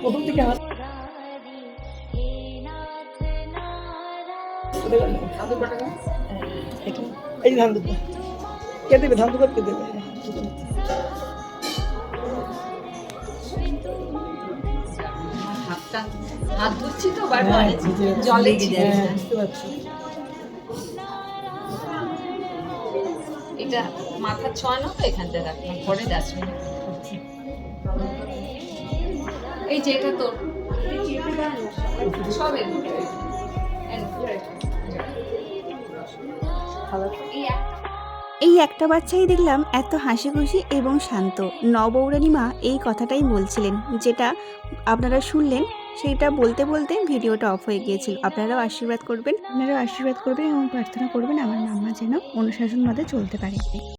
প্রথম থেকে হাত এই ধান দুটো কে দেবে ধান দুটো কে দেবে হাত ধুচ্ছি তো বারবার জলে হ্যাঁ, বুঝতে পারছি। এটা মাথা ছোঁয়ানো তো এখানটা রাখলাম পরে ডাস্টবিনে এই যে এটা তোর সব। এই একটা। এই একটা বাচ্চাই দেখলাম এত হাসি খুশি এবং শান্ত। নবৌরানী মা এই কথাটাই বলছিলেন যেটা আপনারা শুনলেন সেইটা বলতে বলতে ভিডিওটা অফ হয়ে গিয়েছিল। আপনারাও আশীর্বাদ করবেন। আপনারাও আশীর্বাদ করবেন এবং প্রার্থনা করবেন আমার মাম্মা যেন অনুশাসন মতে চলতে পারে।